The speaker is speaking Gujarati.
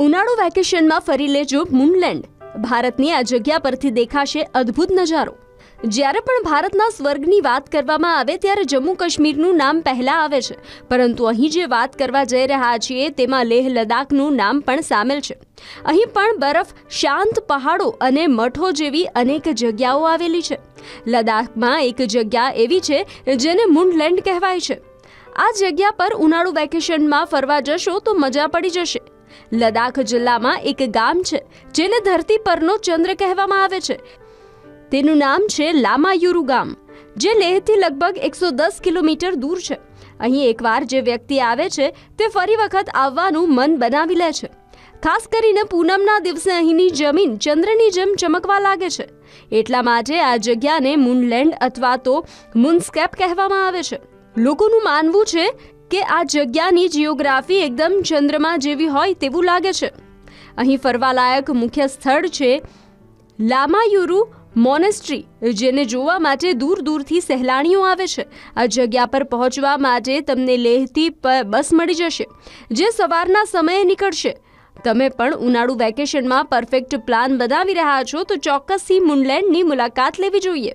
ઉનાળુ વેકેશનમાં ફરી લેજો મૂનલેન્ડ. ભારતની આ જગ્યા પરથી દેખાશે અદ્ભુત નજારો. જ્યારે પણ ભારતના સ્વર્ગની વાત કરવામાં આવે ત્યારે જમ્મુ કાશ્મીરનું નામ પહેલા આવે છે. પરંતુ અહીં જે વાત કરવા જઈ રહ્યા છીએ તેમાં લેહ લદ્દાખનું નામ પણ સામેલ છે. અહીં પણ બરફ, શાંત પહાડો અને મઠો જેવી અનેક જગ્યાઓ આવેલી છે. લદ્દાખમાં એક જગ્યા એવી છે જેને મૂનલેન્ડ કહેવાય છે. આ જગ્યા પર ઉનાળુ વેકેશનમાં ફરવા જશો તો મજા પડી જશે. લદ્દાખ જિલ્લામાં એક ગામ છે, જેને ધરતી પરનો ચંદ્ર કહેવામાં આવે છે. તેનું નામ છે લામાયુરુ ગામ, જે લેહથી લગભગ એકસો દસ કિલોમીટર દૂર છે. અહીં એકવાર જે વ્યક્તિ આવે છે, તે ફરી વખત આવવાનું મન બનાવી લે છે. ખાસ કરીને પૂનમના દિવસે અહીંની જમીન ચંદ્રની જેમ ચમકવા લાગે છે. એટલા માટે આ જગ્યાને મૂનલેન્ડ અથવા તો મૂનસ્કેપ કહેવામાં આવે છે. લોકોનું માનવું છે કે આ જગ્યાની જિયોગ્રાફી એકદમ ચંદ્રમા જેવી હોય તેવું લાગે છે. અહીં ફરવાલાયક મુખ્ય સ્થળ છે લામાયુરુ મોનેસ્ટ્રી, જેને જોવા માટે દૂર દૂરથી સહેલાણીઓ આવે છે. આ જગ્યા પર પહોંચવા માટે તમને લેહથી બસ મળી જશે, જે સવારના સમયે નીકળશે. તમે પણ ઉનાળુ વેકેશનમાં પરફેક્ટ પ્લાન બનાવી રહ્યા છો તો ચોક્કસથી મુનલેન્ડની મુલાકાત લેવી જોઈએ.